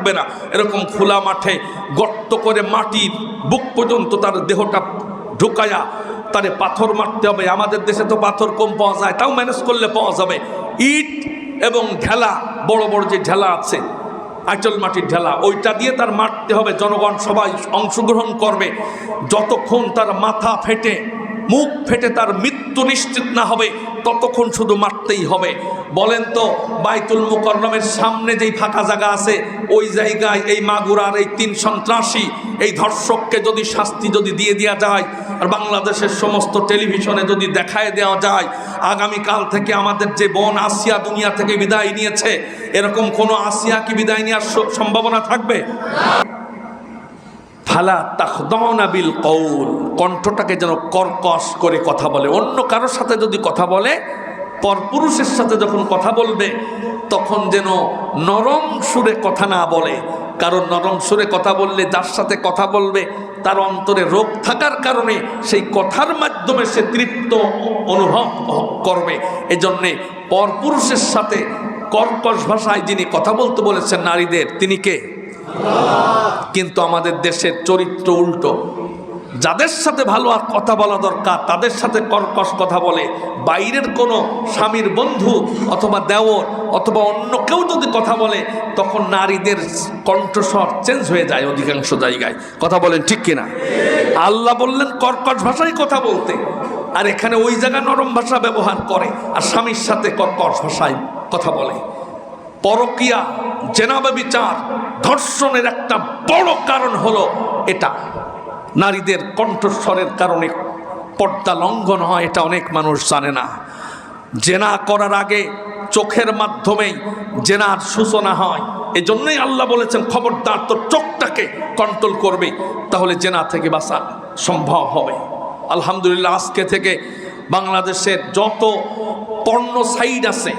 থাকবে না। এরকম খোলা মাঠে গর্ত করে মাটির বুক পর্যন্ত তার দেহটা ঢুকায়া তারে পাথর মারতে হবে। আমাদের দেশে তো পাথর কম পাওয়া যায়, তাও ম্যানেজ করলে পাওয়া যাবে। ইট এবং ঢেলা, বড় বড় যে ঢেলা আছে, আচল মাটির ঢেলা, ওইটা দিয়ে তার মারতে হবে। জনগণ সবাই অংশগ্রহণ করবে। যতক্ষণ তার মাথা ফেটে মুখ ফেটে তার মৃত্যু নিশ্চিত না হবে, ততক্ষণ শুধু মারতেই হবে। বলেন তো, বাইতুল মুকররমের সামনে যেই ফাঁকা জায়গা আছে, ওই জায়গায় এই মাগুরার এই তিন সন্ত্রাসী, এই ধর্ষককে যদি শাস্তি যদি দিয়ে দেওয়া যায়, আর বাংলাদেশের সমস্ত টেলিভিশনে যদি দেখায় দেওয়া যায়, আগামীকাল থেকে আমাদের যে বোন আসিয়া দুনিয়া থেকে বিদায় নিয়েছে, এরকম কোনো আসিয়া কি বিদায় নেওয়ার সম্ভাবনা থাকবে? ফালা তাখদাউনা বিল কৌল কণ্ঠটাকে যেন কর্কশ করে কথা বলে। অন্য কারোর সাথে যদি কথা বলে, পরপুরুষের সাথে যখন কথা বলবে, তখন যেন নরম সুরে কথা না বলে। কারণ নরম সুরে কথা বললে যার সাথে কথা বলবে, তার অন্তরে রোগ থাকার কারণে সেই কথার মাধ্যমে সে তৃপ্ত অনুভব করবে। এজন্যে পরপুরুষের সাথে কর্কশ ভাষায় যিনি কথা বলতে বলেছেন নারীদের, তিনি কে? কিন্তু আমাদের দেশের চরিত্র উল্টো। যাদের সাথে ভালো আর কথা বলা দরকার, তাদের সাথে কর্কশ কথা বলে। বাইরের কোনো স্বামীর বন্ধু অথবা দেওর অথবা অন্য কেউ যদি কথা বলে, তখন নারীদের কণ্ঠস্বর চেঞ্জ হয়ে যায় অধিকাংশ জায়গায়। কথা বলেন ঠিক কিনা? আল্লাহ বললেন, কর্কশ ভাষায় কথা বলতে। আর এখানে ওই জায়গায় নরম ভাষা ব্যবহার করে, আর স্বামীর সাথে কর্কশ ভাষায় কথা বলে। পরকিয়া জেনাবে বিচার, ধর্ষণের একটা বড় কারণ হলো এটা। নারীদের কণ্ঠস্বরের কারণে পর্দা লঙ্ঘন হয়, এটা অনেক মানুষ জানে না। জেনা করার আগে চোখের মাধ্যমেই জেনার সূচনা হয়। এই জন্যই আল্লাহ বলেছেন, খবরদার তোর চোখটাকে কন্ট্রোল করবে, তাহলে জেনা থেকে বাঁচা সম্ভব হবে। আলহামদুলিল্লাহ, আজকে থেকে বাংলাদেশের যত পর্ণ সাইড আছে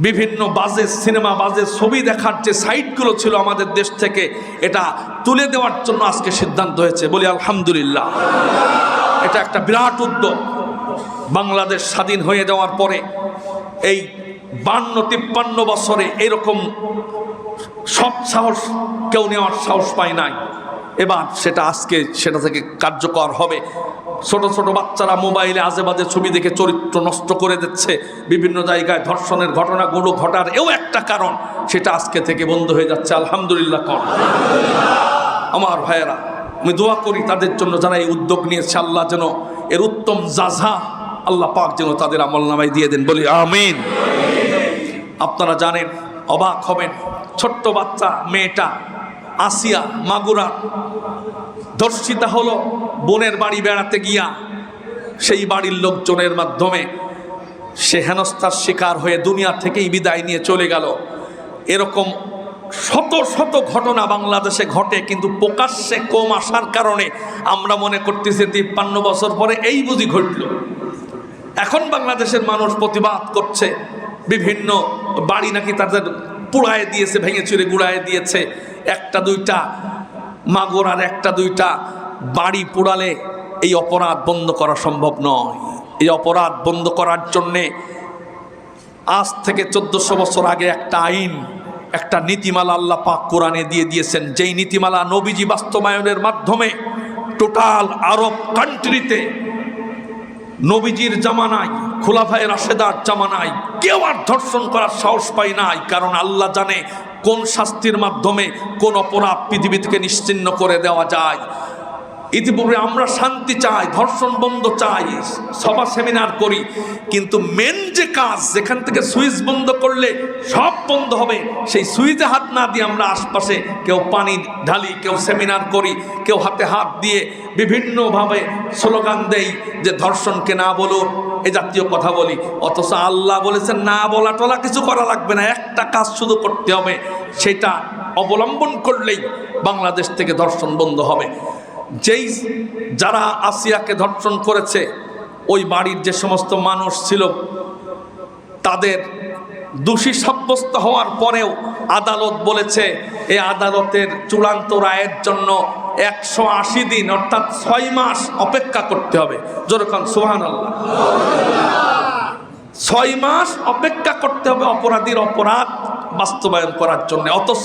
বিভিন্ন বাজে সিনেমা, বাজে ছবি দেখার যে সাইটগুলো ছিল আমাদের দেশ থেকে, এটা তুলে দেওয়ার জন্য আজকে সিদ্ধান্ত হয়েছে। বলি আলহামদুলিল্লাহ। এটা একটা বিরাট উদ্যোগ। বাংলাদেশ স্বাধীন হয়ে যাওয়ার পরে এই বান্ন, তিপ্পান্ন বছরে এরকম সব সাহস কেউ নেওয়ার সাহস পায় নাই। এবার সেটা আজকে সেটা থেকে কার্যকর হবে। ছোট ছোট বাচ্চারা মোবাইলে আজে বাজে ছবি দেখে চরিত্র নষ্ট করে দিচ্ছে। বিভিন্ন জায়গায় ধর্ষণের ঘটনাগুলো ঘটার এও একটা কারণ, সেটা আজকে থেকে বন্ধ হয়ে যাচ্ছে, আলহামদুলিল্লাহ কর। আমার ভাইয়েরা, আমি দোয়া করি তাদের জন্য যারা এই উদ্যোগ নিয়েছে, আল্লাহ যেন এর উত্তম জাজা আল্লাহ পাক যেন তাদের আমল নামায় দিয়ে দেন। বলি আমিন। আপনারা জানেন, অবাক হবেন, ছোট্ট বাচ্চা, মেয়েটা আসিয়া মাগুরা। ধর্ষিতা হলো বোনের বাড়ি বেড়াতে গিয়া সেই বাড়ির লোকজনের মাধ্যমে সে হেনস্থার শিকার হয়ে দুনিয়া থেকেই বিদায় নিয়ে চলে গেল। এরকম শত শত ঘটনা বাংলাদেশে ঘটে, কিন্তু প্রকাশ্যে কম আসার কারণে আমরা মনে করতেছি তিপ্পান্ন বছর পরে এই বুঝি ঘটল। এখন বাংলাদেশের মানুষ প্রতিবাদ করছে, বিভিন্ন বাড়ি নাকি তাদের পুড়ায় দিয়েছে, ভেঙে চুরে গুড়ায় দিয়েছে। একটা দুইটা মাগর আর একটা দুইটা, বাড়ি পোড়ালে এই অপরাধ বন্ধ করা সম্ভব নয়। এই অপরাধ বন্ধ করার জন্যে আজ থেকে চোদ্দশো বছর আগে একটা আইন, একটা নীতিমালা আল্লাহ পাক কোরআনে দিয়ে দিয়েছেন। যেই নীতিমালা নবীজি বাস্তবায়নের মাধ্যমে টোটাল আরব কান্ট্রিতে নবীজির জামানায়, খোলাফায় রাশেদার জামানায় কেউ আর ধর্ষণ করার সাহস পায় নাই। কারণ আল্লাহ জানে কোন শাস্তির মাধ্যমে কোন অপরাধ পৃথিবী থেকে নিশ্চিন্ন করে দেওয়া যায়। ইতিপূর্বে আমরা শান্তি চাই, ধর্ষণ বন্ধ চাই, সভা সেমিনার করি, কিন্তু মেন যে কাজ, যেখান থেকে সুইচ বন্ধ করলে সব বন্ধ হবে, সেই সুইচে হাত না দিয়ে আমরা আশপাশে কেউ পানি ঢালি, কেউ সেমিনার করি, কেউ হাতে হাত দিয়ে বিভিন্নভাবে স্লোগান দেই যে ধর্ষণকে না বলো এ জাতীয় কথা বলি। অথচ আল্লাহ বলেছেন, না বলা টলা কিছু করা লাগবে না, একটা কাজ শুধু করতে হবে, সেটা অবলম্বন করলেই বাংলাদেশ থেকে ধর্ষণ বন্ধ হবে। যেই যারা আসিয়াকে ধর্ষণ করেছে, ওই বাড়ির যে সমস্ত মানুষ ছিল তাদের দোষী সাব্যস্ত হওয়ার পরেও আদালত বলেছে এই আদালতের চূড়ান্ত রায়ের জন্য একশো আশি দিন, অর্থাৎ ছয় মাস অপেক্ষা করতে হবে। যেরকম সোহান আল্লাহ ছয় মাস অপেক্ষা করতে হবে অপরাধীর অপরাধ বাস্তবায়ন করার জন্য। অথচ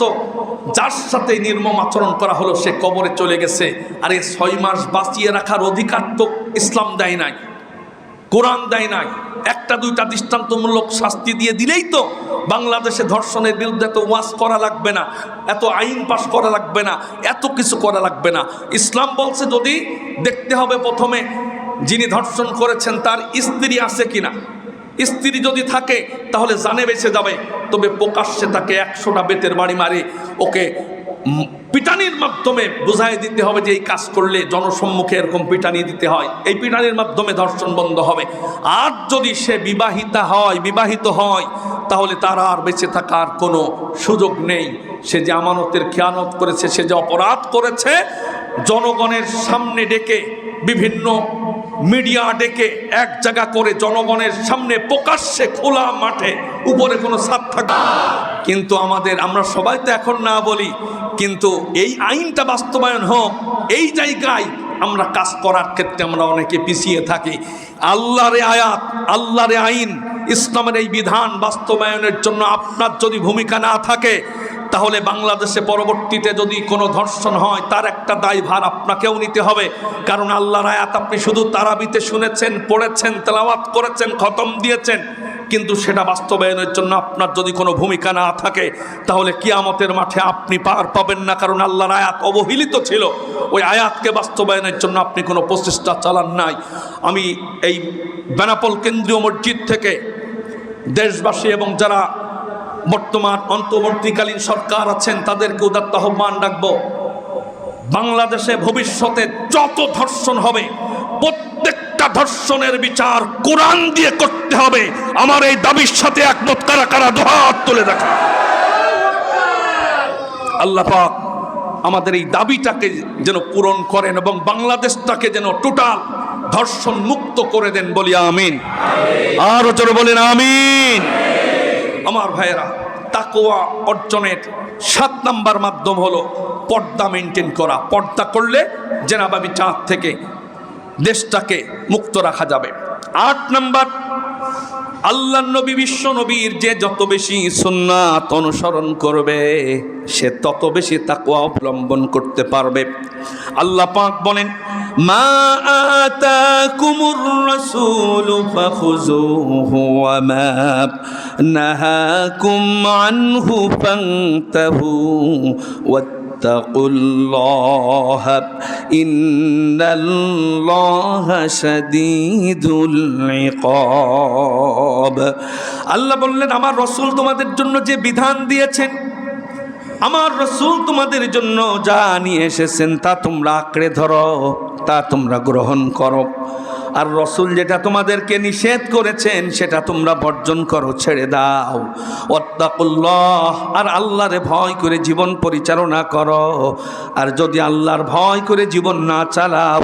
যার সাথে নির্মম আচরণ করা হলো, সে কবরে চলে গেছে। আর এই ছয় মাস বাঁচিয়ে রাখার অধিকার তো ইসলাম দেয় নাই। কোরআন দেয় নাই। একটা, দুইটা দৃষ্টান্তমূলক শাস্তি দিয়ে দিলেই তো বাংলাদেশে ধর্ষণের বিরুদ্ধে এত ওয়াজ করা লাগবে না, এত আইন পাশ করা লাগবে না, এত কিছু করা লাগবে না। ইসলাম বলছে যদি দেখতে হবে প্রথমে যিনি ধর্ষণ করেছেন তার স্ত্রী আছে কিনা। স্ত্রী যদি থাকে তাহলে জানে বেঁচে যাবে, তবে প্রকাশ্যে তাকে একশোটা বেতের বাড়ি মারে, ওকে মাধ্যমে বুঝাই দিতে হবে যে এই কাজ করলে জনসম্মুখে এরকম পিটানি দিতে হয়। এই পিটানির মাধ্যমে ধর্ষণ বন্ধ হবে। আর যদি সে বিবাহিতা হয়, বিবাহিত হয়, তাহলে তার আর বেঁচে থাকার কোনো সুযোগ নেই। সে যে আমানতের খেয়ানত করেছে, সে যে অপরাধ করেছে, জনগণের সামনে ডেকে বিভিন্ন মিডিয়া ডেকে এক জায়গা করে জনগণের সামনে প্রকাশ্যে খোলা মাঠে উপরে কোনো ছাদ থাকে। কিন্তু আমাদের, আমরা সবাই তো এখন না বলি, কিন্তু এই আইনটা বাস্তবায়ন হোক, এই জায়গায় আমরা কাজ করার ক্ষেত্রে আমরা অনেকে পিছিয়ে থাকি আল্লাহরে আয়াত, আল্লাহরে আইন, ইসলামের এই বিধান বাস্তবায়নের জন্য আপনার যদি ভূমিকা না থাকে তাহলে বাংলাদেশে পরবর্তীতে যদি কোনো ধর্ষণ হয়, তার একটা দায়ভার আপনাকেও নিতে হবে। কারণ আল্লাহর আয়াত আপনি শুধু তারাবিতে শুনেছেন, পড়েছেন, তেলাওয়াত করেছেন, খতম দিয়েছেন। কিন্তু সেটা বাস্তবায়নের জন্য আপনার যদি কোনো ভূমিকা না থাকে, তাহলে কিয়ামতের মাঠে আপনি পার পাবেন না। কারণ আল্লাহর আয়াত অবহেলিত ছিল। ওই আয়াতকে বাস্তবায়নের জন্য আপনি কোনো প্রচেষ্টা চালান নাই। আমি এই বেনাপোল কেন্দ্রীয় মসজিদ থেকে দেশবাসী এবং যারা বর্তমান অন্তর্বর্তীকালীন সরকার আছেন, তাদেরকে উদাত্ত আহ্বান রাখব। বাংলাদেশে ভবিষ্যতে যত ধর্ষণ হবে, প্রত্যেকটা ধর্ষণের বিচার কোরআন দিয়ে করতে হবে। আমার এই দাবির সাথে একমত, কারা কারা দোহাত তুলে দেখা। আল্লাহ পাক আমাদের এই দাবিটাকে যেন পূরণ করেন এবং বাংলাদেশটাকে যেন টোটাল ধর্ষণ মুক্ত করে দেন বলি আমিন। আরও জোরে বলেন আমিন। আমার ভাইয়েরা তাকোয়া অর্জনের সাত নাম্বার মাধ্যম হলো পর্দা মেনটেন করা। পর্দা করলে জেনাবাবি চাঁদ থেকে দেশটাকে মুক্ত রাখা যাবে। আট নাম্বার আল্লাহ নবী বিশ্ব নবীর যে যত বেশি সুন্নাত অনুসরণ করবে, সে তত বেশি তাকওয়া অবলম্বন করতে পারবে। আল্লাহ পাক বলেন, মা আতাকুমুর রাসূলু ফাখুযুহু ওয়া মা নাহাকুম আনহু ফান্তাহু واتقوا الله إن الله شديد العقاب আল্লাহ বললেন আমার রসুল তোমাদের জন্য যে বিধান দিয়েছেন আমার রসুল তোমাদের জন্য যা নিয়ে এসেছেন তা তোমরা আঁকড়ে ধরো তা তোমরা গ্রহণ করো আর রসুল যেটা তোমাদেরকে নিষেধ করেছেন, সেটা তোমরা বর্জন করো, ছেড়ে দাও। অত্তাকুল্লাহ আর আল্লাহরে ভয় করে জীবন পরিচালনা করো। আর যদি আল্লাহর ভয় করে জীবন না চালাও,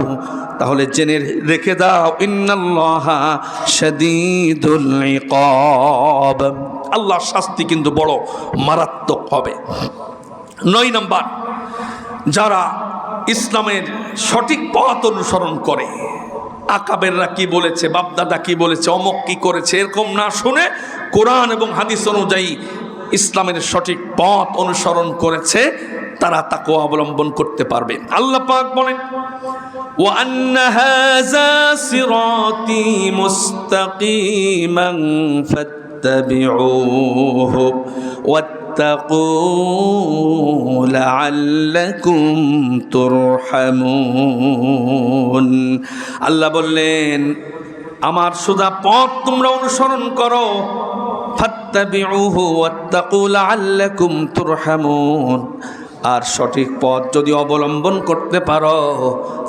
তাহলে জেনে রেখে দাও, ইন্নাল্লাহা আল্লাহর শাস্তি কিন্তু বড় মারাত্মক হবে। নয় নম্বর, যারা ইসলামের সঠিক পথ অনুসরণ করে আকাবেররা কি বলেছে বাপদাদা কি বলেছে অমক কি করেছে এরকম না শুনে কোরআন এবং হাদিস অনুযায়ী ইসলামের সঠিক পথ অনুসরণ করেছে তারা তাকে অবলম্বন করতে পারবে আল্লাহ পাক বলেন وأن هذا صراطي مستقيما فاتبعوه واتقوا لعلكم ترحمون আল্লাহ বললেন আমার সুদা পথ তোমরা অনুসরণ করো ফাত্তাবিউহু ওয়াত্তাকু লাআল্লাকুম তুরহামুন আর সঠিক পথ যদি অবলম্বন করতে পারো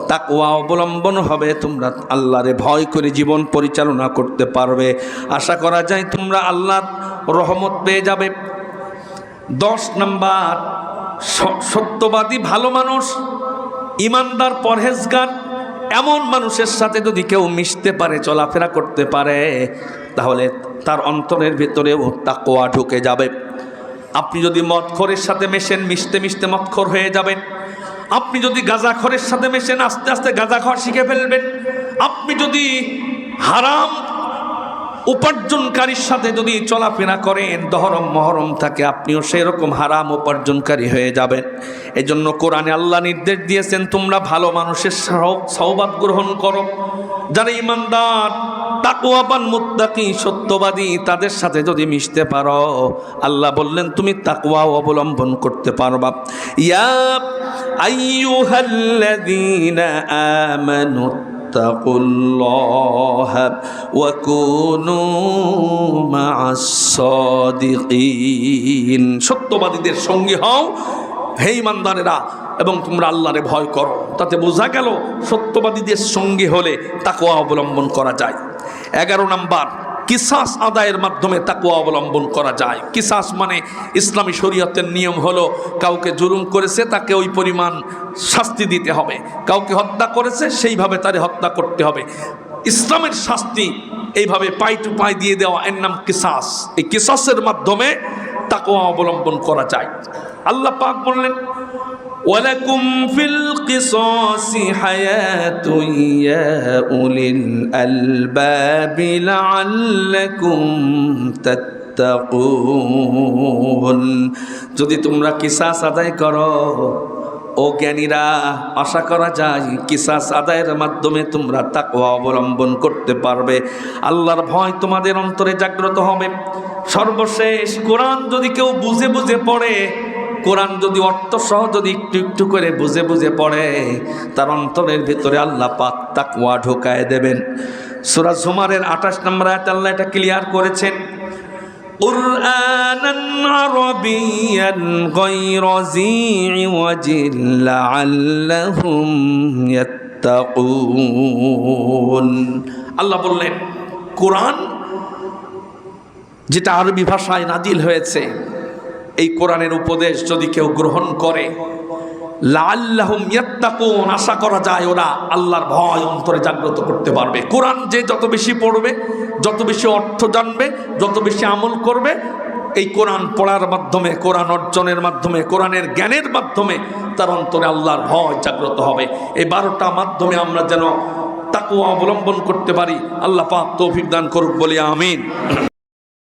তাকওয়া অবলম্বন হবে তোমরা আল্লাহরে ভয় করে জীবন পরিচালনা করতে পারবে আশা করা যায় তোমরা আল্লাহর রহমত পেয়ে যাবে দশ নাম্বার সত্যবাদী ভালো মানুষ, ইমানদার পরহেজগার, এমন মানুষের সাথে যদি কেউ মিশতে পারে, চলাফেরা করতে পারে, তাহলে তার অন্তরের ভিতরেও তাকোয়া ঢুকে যাবে। আপনি যদি মদখরের সাথে মেশেন, মিশতে মিশতে মদখর হয়ে যাবেন। আপনি যদি গাঁজাখরের সাথে মেশেন, আস্তে আস্তে গাঁজাখর শিখে ফেলবেন। আপনি যদি হারাম উপার্জনকারীর সাথে যদি চলাফেরা করেন, দহরম মহরম থাকে, আপনিও সেরকম হারাম উপার্জনকারী হয়ে যাবেন। এই জন্য কোরআনে আল্লাহ নির্দেশ দিয়েছেন, তোমরা ভালো মানুষের সহ- সহবাদ গ্রহণ করো। যারা ইমানদার তাকুয়াবান মুত্তাকি, সত্যবাদী, তাদের সাথে যদি মিশতে পারো, আল্লাহ বললেন, তুমি তাকুয়া অবলম্বন করতে পারবা। ইয়া আইয়ুহাল্লাযীনা আমানু اتقوا الله وكونوا مع الصادقين সত্যবাদীদের সঙ্গী হও হে ইমানদারেরা এবং তোমরা আল্লাহরে ভয় করো তাতে বোঝা গেল সত্যবাদীদের সঙ্গী হলে তাকুয়া অবলম্বন করা যায় এগারো নাম্বার কিসাস আদায়ের মাধ্যমে তাকুয়া অবলম্বন করা যায়। কিসাস মানে ইসলামী শরীয়তের নিয়ম হলো, কাউকে জুলুম করেছে তাকে ওই পরিমাণ শাস্তি দিতে হবে। কাউকে হত্যা করেছে সেইভাবে তারে হত্যা করতে হবে। ইসলামের শাস্তি এইভাবে পাই টু পাই দিয়ে দেওয়া, এর নাম কিসাস। এই কিসাসের মাধ্যমে তাকুয়া অবলম্বন করা যায়। আল্লাহ পাক বললেন ولكم في القصاص حياة يا أولي الألباب لعلكم تتقون যদি তোমরা কিসাস আদায় করো, ও জ্ঞানীরা, আশা করা যায় কিসাস আদায়ের মাধ্যমে তোমরা তাকওয়া অবলম্বন করতে পারবে। আল্লাহর ভয় তোমাদের অন্তরে জাগ্রত হবে। সর্বশেষ কোরআন যদি কেউ বুঝে বুঝে পড়ে কোরআন যদি অর্থ সহ যদি একটু একটু করে বুঝে বুঝে পড়ে তার অন্তরের ভিতরে আল্লাহ পাক তাকওয়া ঢোকায় দেবেন সূরা জুমারের 28 নম্বর আয়াত আল্লাহ এটা ক্লিয়ার করেছেন قرآنا عربيا غير ذي عوج لعلهم يتقون আল্লাহ বললেন কোরআন যেটা আরবি ভাষায় নাজিল হয়েছে এই কোরআনের উপদেশ যদি কেউ গ্রহণ করে লাল্লাহুম ইয়াত্তাকুন, আশা করা যায় ওরা আল্লাহর ভয় অন্তরে জাগ্রত করতে পারবে। কোরআন যে যত বেশি পড়বে, যত বেশি অর্থ জানবে, যত বেশি আমল করবে, এই কোরআন পড়ার মাধ্যমে, কোরআন অর্জনের মাধ্যমে, কোরআনের জ্ঞানের মাধ্যমে তার অন্তরে আল্লাহর ভয় জাগ্রত হবে। এই বারোটা মাধ্যমে আমরা যেন তাকুয়া অবলম্বন করতে পারি, আল্লাহ পাক তৌফিক দান করুক বলি, আমিন।